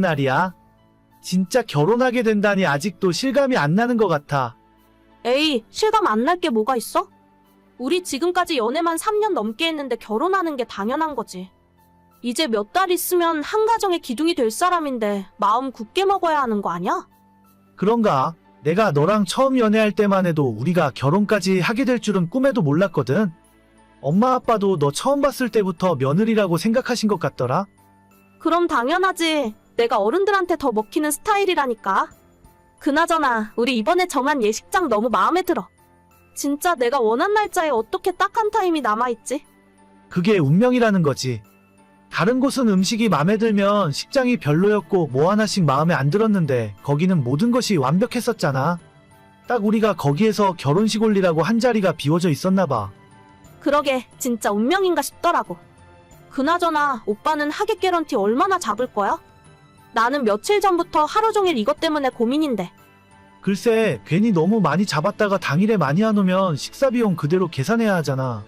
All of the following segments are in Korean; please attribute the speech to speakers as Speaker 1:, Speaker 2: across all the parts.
Speaker 1: 날이야. 진짜 결혼하게 된다니 아직도 실감이 안 나는 것 같아.
Speaker 2: 에이, 실감 안 날 게 뭐가 있어? 우리 지금까지 연애만 3년 넘게 했는데 결혼하는 게 당연한 거지. 이제 몇 달 있으면 한 가정의 기둥이 될 사람인데 마음 굳게 먹어야 하는 거 아니야?
Speaker 1: 그런가? 내가 너랑 처음 연애할 때만 해도 우리가 결혼까지 하게 될 줄은 꿈에도 몰랐거든. 엄마 아빠도 너 처음 봤을 때부터 며느리라고 생각하신 것 같더라.
Speaker 2: 그럼 당연하지. 내가 어른들한테 더 먹히는 스타일이라니까. 그나저나 우리 이번에 정한 예식장 너무 마음에 들어. 진짜 내가 원한 날짜에 어떻게 딱 한 타임이 남아있지?
Speaker 1: 그게 운명이라는 거지. 다른 곳은 음식이 마음에 들면 식장이 별로였고 뭐 하나씩 마음에 안 들었는데 거기는 모든 것이 완벽했었잖아. 딱 우리가 거기에서 결혼식 올리라고 한 자리가 비워져 있었나 봐.
Speaker 2: 그러게 진짜 운명인가 싶더라고. 그나저나 오빠는 하객 개런티 얼마나 잡을 거야? 나는 며칠 전부터 하루 종일 이것 때문에 고민인데.
Speaker 1: 글쎄, 괜히 너무 많이 잡았다가 당일에 많이 안 오면 식사 비용 그대로 계산해야 하잖아.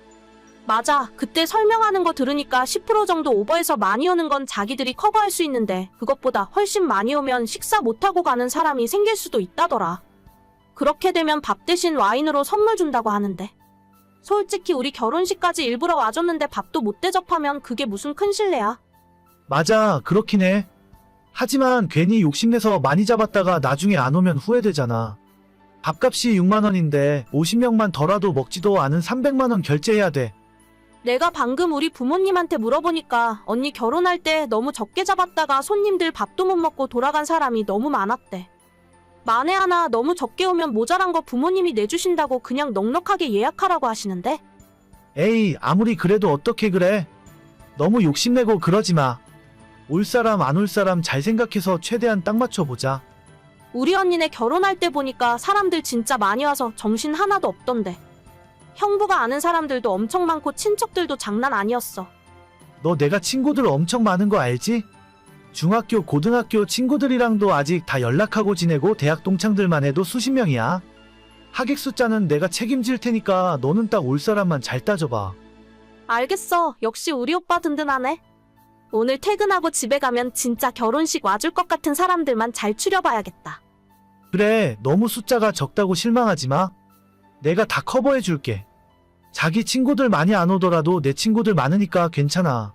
Speaker 2: 맞아. 그때 설명하는 거 들으니까 10% 정도 오버해서 많이 오는 건 자기들이 커버할 수 있는데 그것보다 훨씬 많이 오면 식사 못하고 가는 사람이 생길 수도 있다더라. 그렇게 되면 밥 대신 와인으로 선물 준다고 하는데. 솔직히 우리 결혼식까지 일부러 와줬는데 밥도 못 대접하면 그게 무슨 큰 실례야.
Speaker 1: 맞아, 그렇긴 해. 하지만 괜히 욕심내서 많이 잡았다가 나중에 안 오면 후회되잖아. 밥값이 6만원인데 50명만 더라도 먹지도 않은 300만원 결제해야 돼.
Speaker 2: 내가 방금 우리 부모님한테 물어보니까 언니 결혼할 때 너무 적게 잡았다가 손님들 밥도 못 먹고 돌아간 사람이 너무 많았대. 만에 하나 너무 적게 오면 모자란 거 부모님이 내주신다고 그냥 넉넉하게 예약하라고 하시는데
Speaker 1: 에이, 아무리 그래도 어떻게 그래? 너무 욕심내고 그러지 마. 올 사람 안 올 사람 잘 생각해서 최대한 딱 맞춰보자.
Speaker 2: 우리 언니네 결혼할 때 보니까 사람들 진짜 많이 와서 정신 하나도 없던데. 형부가 아는 사람들도 엄청 많고 친척들도 장난 아니었어.
Speaker 1: 너 내가 친구들 엄청 많은 거 알지? 중학교, 고등학교 친구들이랑도 아직 다 연락하고 지내고 대학 동창들만 해도 수십 명이야. 하객 숫자는 내가 책임질 테니까 너는 딱 올 사람만 잘 따져봐.
Speaker 2: 알겠어. 역시 우리 오빠 든든하네. 오늘 퇴근하고 집에 가면 진짜 결혼식 와줄 것 같은 사람들만 잘 추려봐야겠다.
Speaker 1: 그래, 너무 숫자가 적다고 실망하지 마. 내가 다 커버해 줄게. 자기 친구들 많이 안 오더라도 내 친구들 많으니까 괜찮아.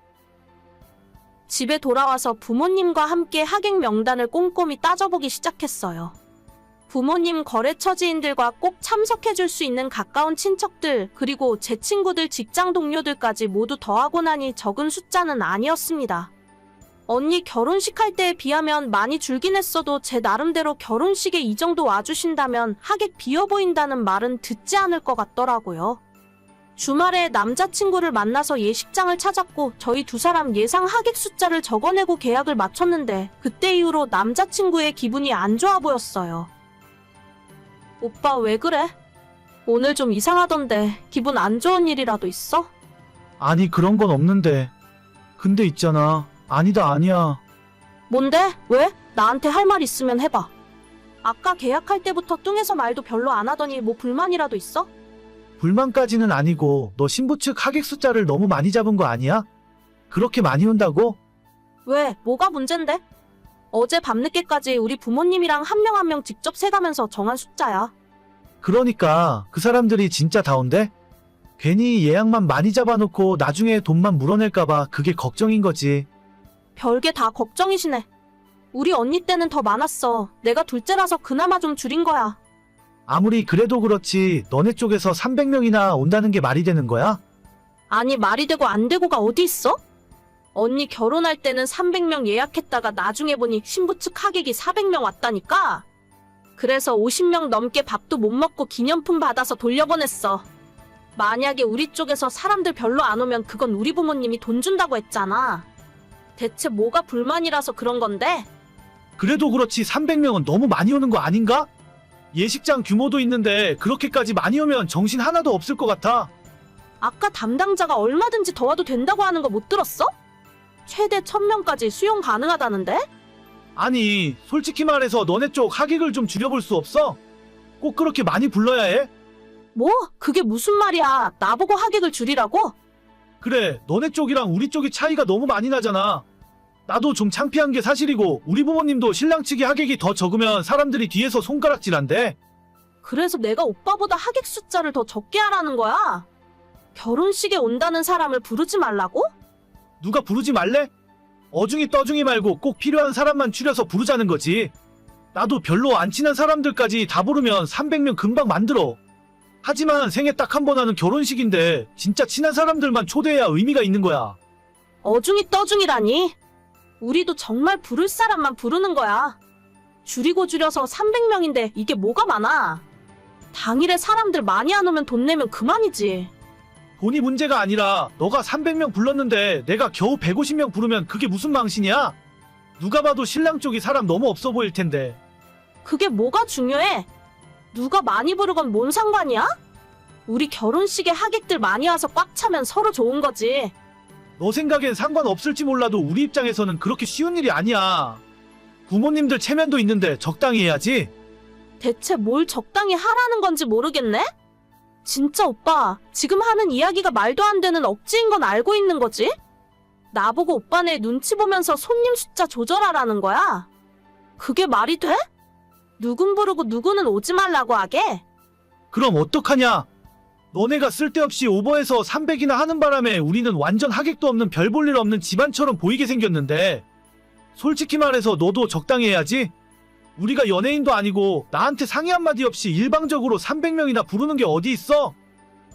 Speaker 2: 집에 돌아와서 부모님과 함께 하객 명단을 꼼꼼히 따져보기 시작했어요. 부모님 거래처 지인들과 꼭 참석해줄 수 있는 가까운 친척들, 그리고 제 친구들 직장 동료들까지 모두 더하고 나니 적은 숫자는 아니었습니다. 언니 결혼식 할 때에 비하면 많이 줄긴 했어도 제 나름대로 결혼식에 이 정도 와주신다면 하객 비어 보인다는 말은 듣지 않을 것 같더라고요. 주말에 남자친구를 만나서 예식장을 찾았고 저희 두 사람 예상 하객 숫자를 적어내고 계약을 마쳤는데 그때 이후로 남자친구의 기분이 안 좋아 보였어요. 오빠 왜 그래? 오늘 좀 이상하던데 기분 안 좋은 일이라도 있어?
Speaker 1: 아니, 그런 건 없는데. 근데 있잖아. 아니다, 아니야.
Speaker 2: 뭔데? 왜? 나한테 할 말 있으면 해봐. 아까 계약할 때부터 뚱해서 말도 별로 안 하더니 뭐 불만이라도 있어?
Speaker 1: 불만까지는 아니고 너 신부 측 하객 숫자를 너무 많이 잡은 거 아니야? 그렇게 많이 온다고?
Speaker 2: 왜? 뭐가 문젠데? 어제 밤늦게까지 우리 부모님이랑 한 명 한 명 직접 세가면서 정한 숫자야.
Speaker 1: 그러니까 그 사람들이 진짜 다온데? 괜히 예약만 많이 잡아놓고 나중에 돈만 물어낼까봐 그게 걱정인 거지.
Speaker 2: 별게 다 걱정이시네. 우리 언니 때는 더 많았어. 내가 둘째라서 그나마 좀 줄인 거야.
Speaker 1: 아무리 그래도 그렇지 너네 쪽에서 300명이나 온다는 게 말이 되는 거야?
Speaker 2: 아니, 말이 되고 안 되고가 어디 있어? 언니 결혼할 때는 300명 예약했다가 나중에 보니 신부 측 하객이 400명 왔다니까? 그래서 50명 넘게 밥도 못 먹고 기념품 받아서 돌려보냈어. 만약에 우리 쪽에서 사람들 별로 안 오면 그건 우리 부모님이 돈 준다고 했잖아. 대체 뭐가 불만이라서 그런 건데?
Speaker 1: 그래도 그렇지 300명은 너무 많이 오는 거 아닌가? 예식장 규모도 있는데 그렇게까지 많이 오면 정신 하나도 없을 것 같아.
Speaker 2: 아까 담당자가 얼마든지 더 와도 된다고 하는 거 못 들었어? 최대 1000명까지 수용 가능하다는데?
Speaker 1: 아니 솔직히 말해서 너네 쪽 하객을 좀 줄여볼 수 없어? 꼭 그렇게 많이 불러야 해?
Speaker 2: 뭐? 그게 무슨 말이야. 나보고 하객을 줄이라고?
Speaker 1: 그래 너네 쪽이랑 우리 쪽이 차이가 너무 많이 나잖아. 나도 좀 창피한 게 사실이고 우리 부모님도 신랑 측이 하객이 더 적으면 사람들이 뒤에서 손가락질한대.
Speaker 2: 그래서 내가 오빠보다 하객 숫자를 더 적게 하라는 거야? 결혼식에 온다는 사람을 부르지 말라고?
Speaker 1: 누가 부르지 말래? 어중이 떠중이 말고 꼭 필요한 사람만 추려서 부르자는 거지. 나도 별로 안 친한 사람들까지 다 부르면 300명 금방 만들어. 하지만 생애 딱 한 번 하는 결혼식인데 진짜 친한 사람들만 초대해야 의미가 있는 거야.
Speaker 2: 어중이 떠중이라니? 우리도 정말 부를 사람만 부르는 거야. 줄이고 줄여서 300명인데 이게 뭐가 많아? 당일에 사람들 많이 안 오면 돈 내면 그만이지.
Speaker 1: 돈이 문제가 아니라 너가 300명 불렀는데 내가 겨우 150명 부르면 그게 무슨 망신이야? 누가 봐도 신랑 쪽이 사람 너무 없어 보일 텐데.
Speaker 2: 그게 뭐가 중요해? 누가 많이 부르건 뭔 상관이야? 우리 결혼식에 하객들 많이 와서 꽉 차면 서로 좋은 거지.
Speaker 1: 너 생각엔 상관없을지 몰라도 우리 입장에서는 그렇게 쉬운 일이 아니야. 부모님들 체면도 있는데 적당히 해야지.
Speaker 2: 대체 뭘 적당히 하라는 건지 모르겠네? 진짜 오빠, 지금 하는 이야기가 말도 안 되는 억지인 건 알고 있는 거지? 나보고 오빠네 눈치 보면서 손님 숫자 조절하라는 거야? 그게 말이 돼? 누군 부르고 누구는 오지 말라고 하게?
Speaker 1: 그럼 어떡하냐? 너네가 쓸데없이 오버해서 300이나 하는 바람에 우리는 완전 하객도 없는 별 볼 일 없는 집안처럼 보이게 생겼는데 솔직히 말해서 너도 적당히 해야지. 우리가 연예인도 아니고 나한테 상의 한마디 없이 일방적으로 300명이나 부르는 게 어디 있어?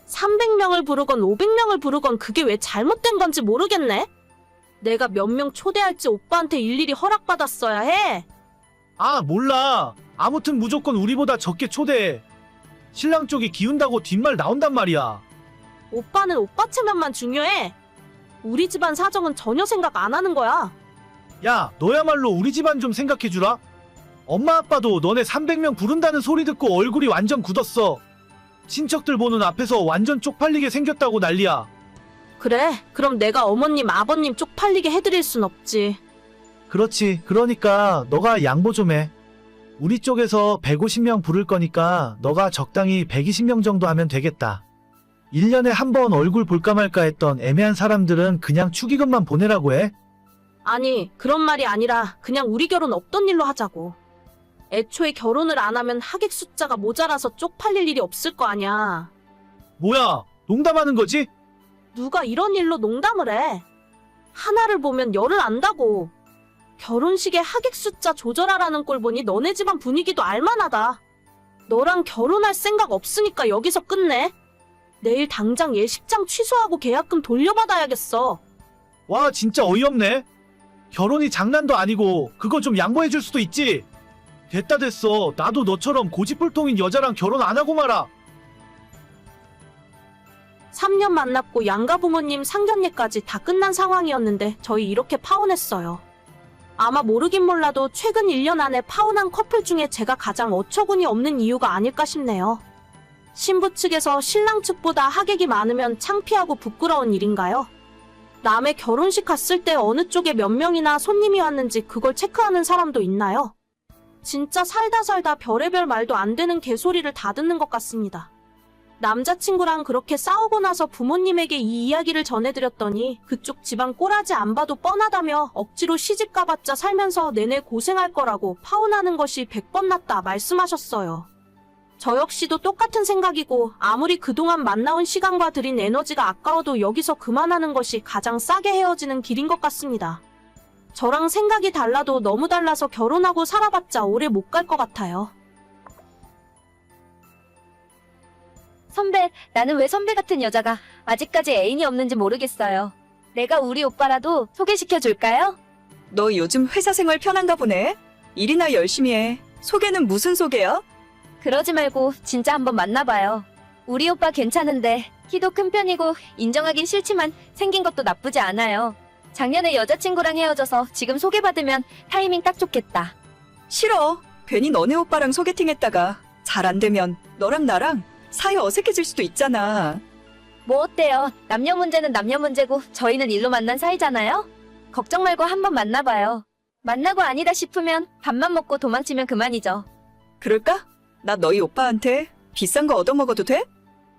Speaker 2: 300명을 부르건 500명을 부르건 그게 왜 잘못된 건지 모르겠네? 내가 몇 명 초대할지 오빠한테 일일이 허락받았어야 해.
Speaker 1: 아 몰라. 아무튼 무조건 우리보다 적게 초대해. 신랑 쪽이 기운다고 뒷말 나온단 말이야.
Speaker 2: 오빠는 오빠 체면만 중요해. 우리 집안 사정은 전혀 생각 안 하는 거야.
Speaker 1: 야, 너야말로 우리 집안 좀 생각해주라. 엄마 아빠도 너네 300명 부른다는 소리 듣고 얼굴이 완전 굳었어. 친척들 보는 앞에서 완전 쪽팔리게 생겼다고 난리야.
Speaker 2: 그래, 그럼 내가 어머님, 아버님 쪽팔리게 해드릴 순 없지.
Speaker 1: 그렇지. 그러니까 너가 양보 좀 해. 우리 쪽에서 150명 부를 거니까 너가 적당히 120명 정도 하면 되겠다. 1년에 한 번 얼굴 볼까 말까 했던 애매한 사람들은 그냥 축의금만 보내라고 해.
Speaker 2: 아니, 그런 말이 아니라 그냥 우리 결혼 없던 일로 하자고. 애초에 결혼을 안 하면 하객 숫자가 모자라서 쪽팔릴 일이 없을 거 아니야.
Speaker 1: 뭐야, 농담하는 거지?
Speaker 2: 누가 이런 일로 농담을 해? 하나를 보면 열을 안다고. 결혼식에 하객 숫자 조절하라는 꼴 보니 너네 집안 분위기도 알만하다. 너랑 결혼할 생각 없으니까 여기서 끝내. 내일 당장 예식장 취소하고 계약금 돌려받아야겠어.
Speaker 1: 와, 진짜 어이없네. 결혼이 장난도 아니고 그거 좀 양보해 줄 수도 있지. 됐다 됐어. 나도 너처럼 고집불통인 여자랑 결혼 안 하고 말아.
Speaker 2: 3년 만났고 양가 부모님 상견례까지 다 끝난 상황이었는데 저희 이렇게 파혼했어요. 아마 모르긴 몰라도 최근 1년 안에 파혼한 커플 중에 제가 가장 어처구니 없는 이유가 아닐까 싶네요. 신부 측에서 신랑 측보다 하객이 많으면 창피하고 부끄러운 일인가요? 남의 결혼식 갔을 때 어느 쪽에 몇 명이나 손님이 왔는지 그걸 체크하는 사람도 있나요? 진짜 살다 살다 별의별 말도 안 되는 개소리를 다 듣는 것 같습니다. 남자친구랑 그렇게 싸우고 나서 부모님에게 이 이야기를 전해드렸더니 그쪽 집안 꼬라지 안 봐도 뻔하다며 억지로 시집 가봤자 살면서 내내 고생할 거라고 파혼하는 것이 100번 낫다 말씀하셨어요. 저 역시도 똑같은 생각이고 아무리 그동안 만나온 시간과 들인 에너지가 아까워도 여기서 그만하는 것이 가장 싸게 헤어지는 길인 것 같습니다. 저랑 생각이 달라도 너무 달라서 결혼하고 살아봤자 오래 못 갈 것 같아요.
Speaker 3: 선배, 나는 왜 선배 같은 여자가 아직까지 애인이 없는지 모르겠어요. 내가 우리 오빠라도 소개시켜 줄까요?
Speaker 4: 너 요즘 회사 생활 편한가 보네? 일이나 열심히 해. 소개는 무슨 소개야?
Speaker 3: 그러지 말고 진짜 한번 만나봐요. 우리 오빠 괜찮은데 키도 큰 편이고 인정하긴 싫지만 생긴 것도 나쁘지 않아요. 작년에 여자친구랑 헤어져서 지금 소개받으면 타이밍 딱 좋겠다.
Speaker 4: 싫어. 괜히 너네 오빠랑 소개팅 했다가 잘 안 되면 너랑 나랑 사이 어색해질 수도 있잖아.
Speaker 3: 뭐 어때요? 남녀 문제는 남녀 문제고 저희는 일로 만난 사이잖아요? 걱정 말고 한번 만나봐요. 만나고 아니다 싶으면 밥만 먹고 도망치면 그만이죠.
Speaker 4: 그럴까? 나 너희 오빠한테 비싼 거 얻어먹어도 돼?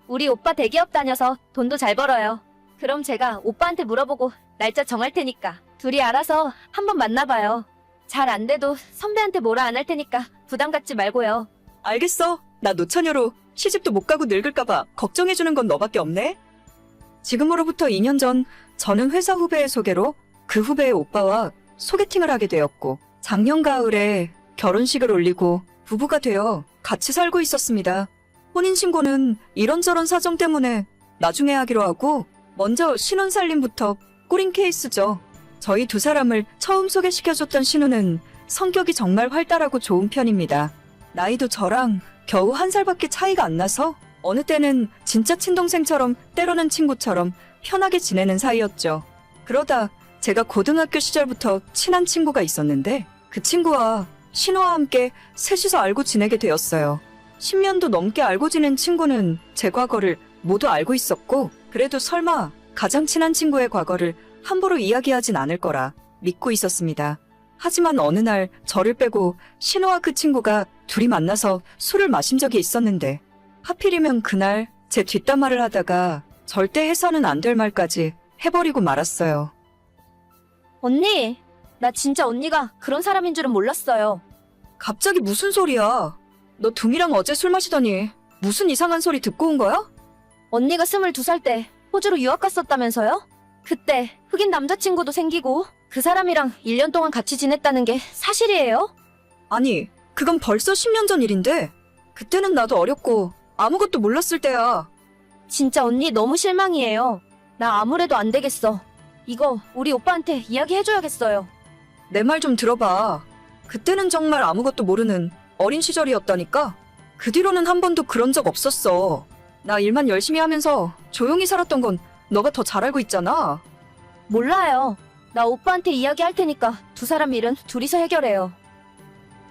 Speaker 3: 우리 오빠 대기업 다녀서 돈도 잘 벌어요. 그럼 제가 오빠한테 물어보고 날짜 정할 테니까 둘이 알아서 한번 만나봐요. 잘 안 돼도 선배한테 뭐라 안 할 테니까 부담 갖지 말고요.
Speaker 4: 알겠어. 나 노처녀로 시집도 못 가고 늙을까봐 걱정해주는 건 너밖에 없네. 지금으로부터 2년 전 저는 회사 후배의 소개로 그 후배의 오빠와 소개팅을 하게 되었고 작년 가을에 결혼식을 올리고 부부가 되어 같이 살고 있었습니다. 혼인신고는 이런저런 사정 때문에 나중에 하기로 하고 먼저 신혼살림부터 꼬린 케이스죠. 저희 두 사람을 처음 소개시켜줬던 신우는 성격이 정말 활달하고 좋은 편입니다. 나이도 저랑 겨우 한 살밖에 차이가 안 나서 어느 때는 진짜 친동생처럼 때로는 친구처럼 편하게 지내는 사이였죠. 그러다 제가 고등학교 시절부터 친한 친구가 있었는데 그 친구와 신호와 함께 셋이서 알고 지내게 되었어요. 10년도 넘게 알고 지낸 친구는 제 과거를 모두 알고 있었고 그래도 설마 가장 친한 친구의 과거를 함부로 이야기하진 않을 거라 믿고 있었습니다. 하지만 어느 날 저를 빼고 신호와 그 친구가 둘이 만나서 술을 마신 적이 있었는데 하필이면 그날 제 뒷담화를 하다가 절대 해서는 안 될 말까지 해버리고 말았어요.
Speaker 3: 언니, 나 진짜 언니가 그런 사람인 줄은 몰랐어요.
Speaker 4: 갑자기 무슨 소리야? 너 둥이랑 어제 술 마시더니 무슨 이상한 소리 듣고 온 거야?
Speaker 3: 언니가 22살 때 호주로 유학 갔었다면서요? 그때 흑인 남자친구도 생기고 그 사람이랑 1년 동안 같이 지냈다는 게 사실이에요?
Speaker 4: 아니, 그건 벌써 10년 전 일인데 그때는 나도 어렸고 아무것도 몰랐을 때야.
Speaker 3: 진짜 언니 너무 실망이에요. 나 아무래도 안 되겠어. 이거 우리 오빠한테 이야기해줘야겠어요.
Speaker 4: 내 말 좀 들어봐. 그때는 정말 아무것도 모르는 어린 시절이었다니까? 그 뒤로는 한 번도 그런 적 없었어. 나 일만 열심히 하면서 조용히 살았던 건 너가 더 잘 알고 있잖아.
Speaker 3: 몰라요. 나 오빠한테 이야기할 테니까 두 사람 일은 둘이서 해결해요.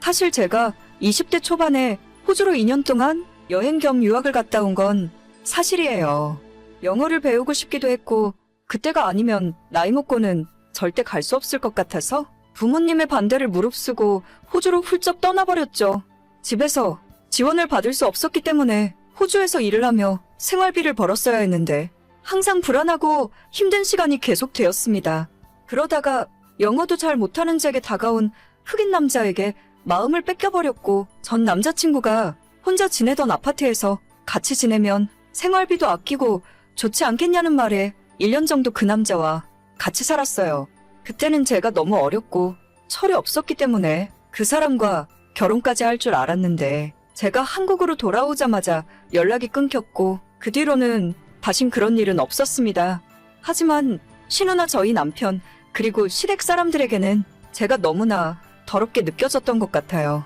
Speaker 4: 사실 제가 20대 초반에 호주로 2년 동안 여행 겸 유학을 갔다 온 건 사실이에요. 영어를 배우고 싶기도 했고, 그때가 아니면 나이 먹고는 절대 갈 수 없을 것 같아서 부모님의 반대를 무릅쓰고 호주로 훌쩍 떠나버렸죠. 집에서 지원을 받을 수 없었기 때문에 호주에서 일을 하며 생활비를 벌었어야 했는데 항상 불안하고 힘든 시간이 계속되었습니다. 그러다가 영어도 잘 못하는 제게 다가온 흑인 남자에게 마음을 뺏겨버렸고 전 남자친구가 혼자 지내던 아파트에서 같이 지내면 생활비도 아끼고 좋지 않겠냐는 말에 1년 정도 그 남자와 같이 살았어요. 그때는 제가 너무 어렸고 철이 없었기 때문에 그 사람과 결혼까지 할 줄 알았는데 제가 한국으로 돌아오자마자 연락이 끊겼고 그 뒤로는 다신 그런 일은 없었습니다. 하지만 신우나 저희 남편 그리고 시댁 사람들에게는 제가 너무나 더럽게 느껴졌던 것 같아요.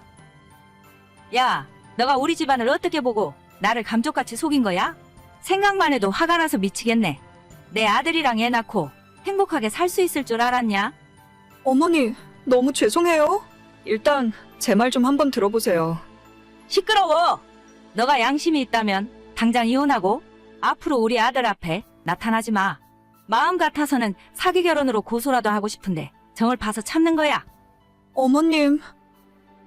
Speaker 5: 야, 너가 우리 집안을 어떻게 보고 나를 감쪽같이 속인 거야? 생각만 해도 화가 나서 미치겠네. 내 아들이랑 애 낳고 행복하게 살 수 있을 줄 알았냐?
Speaker 4: 어머니, 너무 죄송해요. 일단 제 말 좀 한번 들어보세요.
Speaker 5: 시끄러워! 너가 양심이 있다면 당장 이혼하고 앞으로 우리 아들 앞에 나타나지 마. 마음 같아서는 사기 결혼으로 고소라도 하고 싶은데 정을 봐서 참는 거야.
Speaker 4: 어머님,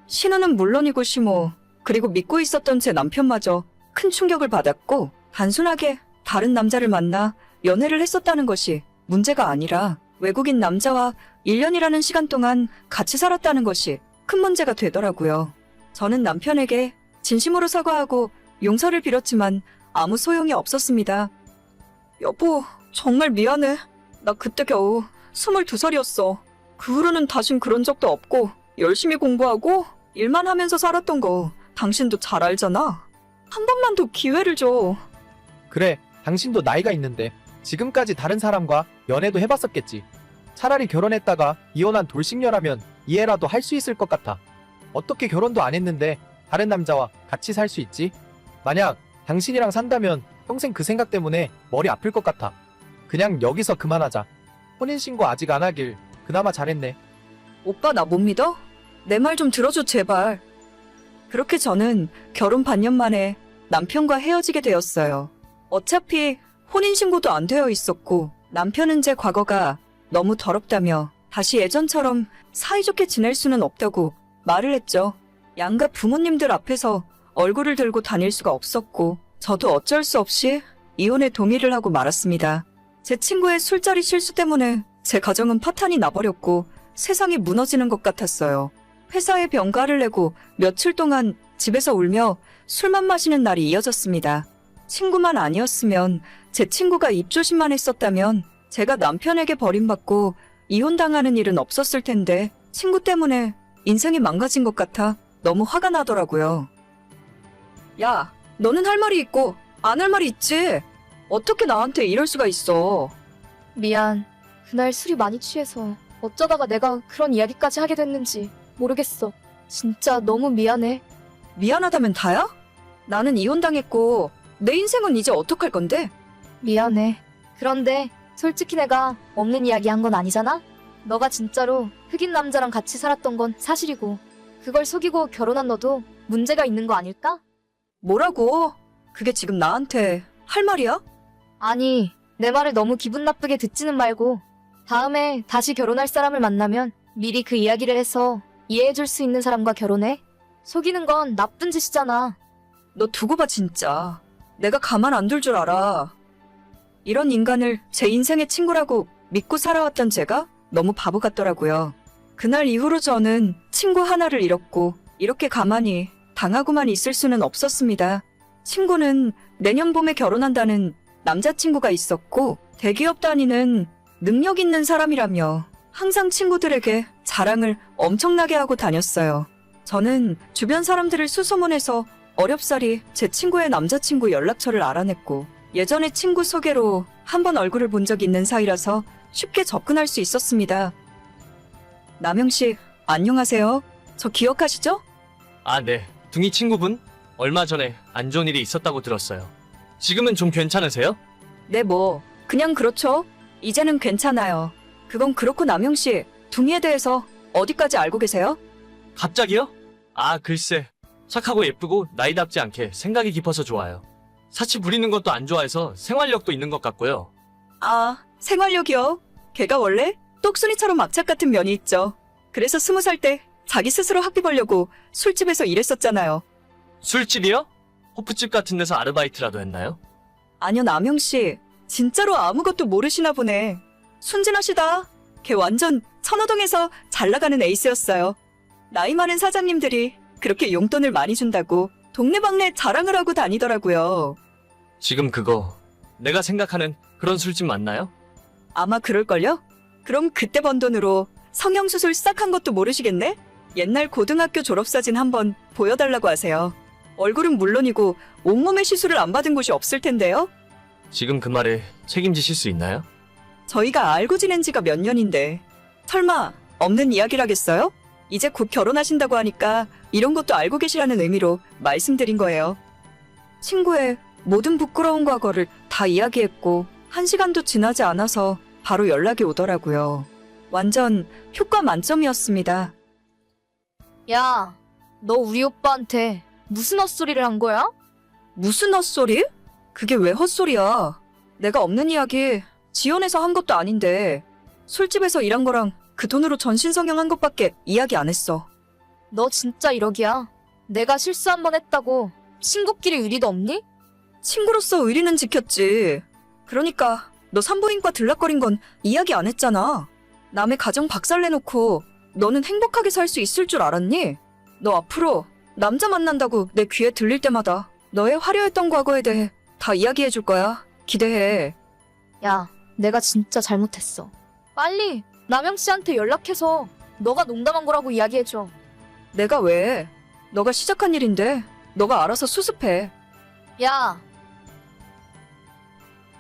Speaker 4: 신우는 물론이고 시모, 그리고 믿고 있었던 제 남편마저 큰 충격을 받았고, 단순하게 다른 남자를 만나 연애를 했었다는 것이 문제가 아니라 외국인 남자와 1년이라는 시간 동안 같이 살았다는 것이 큰 문제가 되더라고요. 저는 남편에게 진심으로 사과하고 용서를 빌었지만 아무 소용이 없었습니다. 여보, 정말 미안해. 나 그때 겨우 22살이었어. 그 후로는 다신 그런 적도 없고 열심히 공부하고 일만 하면서 살았던 거 당신도 잘 알잖아. 한 번만 더 기회를 줘.
Speaker 6: 그래, 당신도 나이가 있는데 지금까지 다른 사람과 연애도 해봤었겠지. 차라리 결혼했다가 이혼한 돌싱녀라면 이해라도 할 수 있을 것 같아. 어떻게 결혼도 안 했는데 다른 남자와 같이 살 수 있지? 만약 당신이랑 산다면 평생 그 생각 때문에 머리 아플 것 같아. 그냥 여기서 그만하자. 혼인신고 아직 안 하길 그나마 잘했네.
Speaker 4: 오빠 나 못 믿어? 내 말 좀 들어줘 제발. 그렇게 저는 결혼 반년 만에 남편과 헤어지게 되었어요. 어차피 혼인신고도 안 되어 있었고 남편은 제 과거가 너무 더럽다며 다시 예전처럼 사이좋게 지낼 수는 없다고 말을 했죠. 양가 부모님들 앞에서 얼굴을 들고 다닐 수가 없었고 저도 어쩔 수 없이 이혼에 동의를 하고 말았습니다. 제 친구의 술자리 실수 때문에 제 가정은 파탄이 나버렸고 세상이 무너지는 것 같았어요. 회사에 병가를 내고 며칠 동안 집에서 울며 술만 마시는 날이 이어졌습니다. 친구만 아니었으면 제 친구가 입조심만 했었다면 제가 남편에게 버림받고 이혼당하는 일은 없었을 텐데 친구 때문에 인생이 망가진 것 같아 너무 화가 나더라고요. 야, 너는 할 말이 있고 안 할 말이 있지. 어떻게 나한테 이럴 수가 있어.
Speaker 7: 미안. 그날 술이 많이 취해서 어쩌다가 내가 그런 이야기까지 하게 됐는지 모르겠어. 진짜 너무 미안해.
Speaker 4: 미안하다면 다야? 나는 이혼당했고 내 인생은 이제 어떡할 건데?
Speaker 7: 미안해. 그런데 솔직히 내가 없는 이야기 한 건 아니잖아? 너가 진짜로 흑인 남자랑 같이 살았던 건 사실이고 그걸 속이고 결혼한 너도 문제가 있는 거 아닐까?
Speaker 4: 뭐라고? 그게 지금 나한테 할 말이야?
Speaker 7: 아니, 내 말을 너무 기분 나쁘게 듣지는 말고 다음에 다시 결혼할 사람을 만나면 미리 그 이야기를 해서 이해해줄 수 있는 사람과 결혼해. 속이는 건 나쁜 짓이잖아.
Speaker 4: 너 두고 봐 진짜. 내가 가만 안 둘 줄 알아. 이런 인간을 제 인생의 친구라고 믿고 살아왔던 제가 너무 바보 같더라고요. 그날 이후로 저는 친구 하나를 잃었고 이렇게 가만히 당하고만 있을 수는 없었습니다. 친구는 내년 봄에 결혼한다는 남자친구가 있었고 대기업 다니는 능력 있는 사람이라며 항상 친구들에게 자랑을 엄청나게 하고 다녔어요. 저는 주변 사람들을 수소문해서 어렵사리 제 친구의 남자친구 연락처를 알아냈고 예전에 친구 소개로 한번 얼굴을 본 적 있는 사이라서 쉽게 접근할 수 있었습니다. 남영 씨, 안녕하세요. 저 기억하시죠?
Speaker 8: 아, 네. 둥이 친구분? 얼마 전에 안 좋은 일이 있었다고 들었어요. 지금은 좀 괜찮으세요?
Speaker 4: 네, 뭐 그냥 그렇죠. 이제는 괜찮아요. 그건 그렇고 남영 씨, 둥이에 대해서 어디까지 알고 계세요?
Speaker 8: 갑자기요? 아, 글쎄. 착하고 예쁘고 나이답지 않게 생각이 깊어서 좋아요. 사치 부리는 것도 안 좋아해서 생활력도 있는 것 같고요.
Speaker 4: 아, 생활력이요. 걔가 원래 똑순이처럼 악착 같은 면이 있죠. 그래서 스무 살 때 자기 스스로 학비 벌려고 술집에서 일했었잖아요.
Speaker 8: 술집이요? 호프집 같은 데서 아르바이트라도 했나요?
Speaker 4: 아니요, 남영 씨. 진짜로 아무것도 모르시나 보네. 순진하시다. 걔 완전 천호동에서 잘 나가는 에이스였어요. 나이 많은 사장님들이 그렇게 용돈을 많이 준다고 동네방네 자랑을 하고 다니더라고요.
Speaker 8: 지금 그거 내가 생각하는 그런 술집 맞나요?
Speaker 4: 아마 그럴걸요? 그럼 그때 번 돈으로 성형수술 싹 한 것도 모르시겠네? 옛날 고등학교 졸업사진 한번 보여달라고 하세요. 얼굴은 물론이고 온몸의 시술을 안 받은 곳이 없을 텐데요?
Speaker 8: 지금 그 말에 책임지실 수 있나요?
Speaker 4: 저희가 알고 지낸 지가 몇 년인데 설마 없는 이야기라겠어요? 이제 곧 결혼하신다고 하니까 이런 것도 알고 계시라는 의미로 말씀드린 거예요. 친구의 모든 부끄러운 과거를 다 이야기했고 한 시간도 지나지 않아서 바로 연락이 오더라고요. 완전 효과 만점이었습니다.
Speaker 7: 야, 너 우리 오빠한테 무슨 헛소리를 한 거야?
Speaker 4: 무슨 헛소리? 그게 왜 헛소리야? 내가 없는 이야기 지연해서 한 것도 아닌데 술집에서 일한 거랑 그 돈으로 전신 성형한 것밖에 이야기 안 했어.
Speaker 7: 너 진짜 이러기야. 내가 실수 한 번 했다고 친구끼리 의리도 없니?
Speaker 4: 친구로서 의리는 지켰지. 그러니까 너 산부인과 들락거린 건 이야기 안 했잖아. 남의 가정 박살내놓고 너는 행복하게 살 수 있을 줄 알았니? 너 앞으로 남자 만난다고 내 귀에 들릴 때마다 너의 화려했던 과거에 대해 다 이야기해 줄 거야. 기대해.
Speaker 7: 야, 내가 진짜 잘못했어. 빨리 남영 씨한테 연락해서 너가 농담한 거라고 이야기해줘.
Speaker 4: 내가 왜? 너가 시작한 일인데 너가 알아서 수습해.
Speaker 7: 야,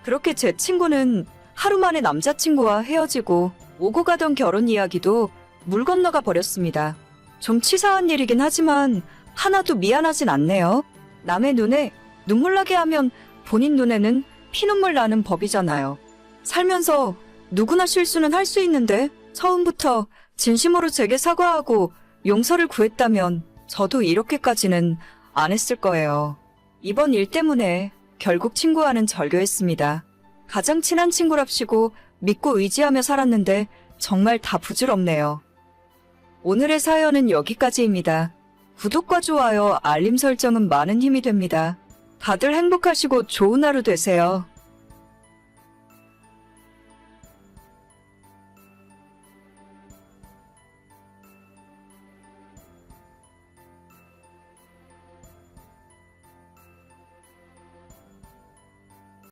Speaker 4: 그렇게 제 친구는 하루 만에 남자친구와 헤어지고 오고 가던 결혼 이야기도 물 건너가 버렸습니다. 좀 치사한 일이긴 하지만 하나도 미안하진 않네요. 남의 눈에 눈물 나게 하면 본인 눈에는 피눈물 나는 법이잖아요. 살면서 누구나 실수는 할 수 있는데 처음부터 진심으로 제게 사과하고 용서를 구했다면 저도 이렇게까지는 안 했을 거예요. 이번 일 때문에 결국 친구와는 절교했습니다. 가장 친한 친구랍시고 믿고 의지하며 살았는데 정말 다 부질없네요. 오늘의 사연은 여기까지입니다. 구독과 좋아요, 알림 설정은 많은 힘이 됩니다. 다들 행복하시고 좋은 하루 되세요.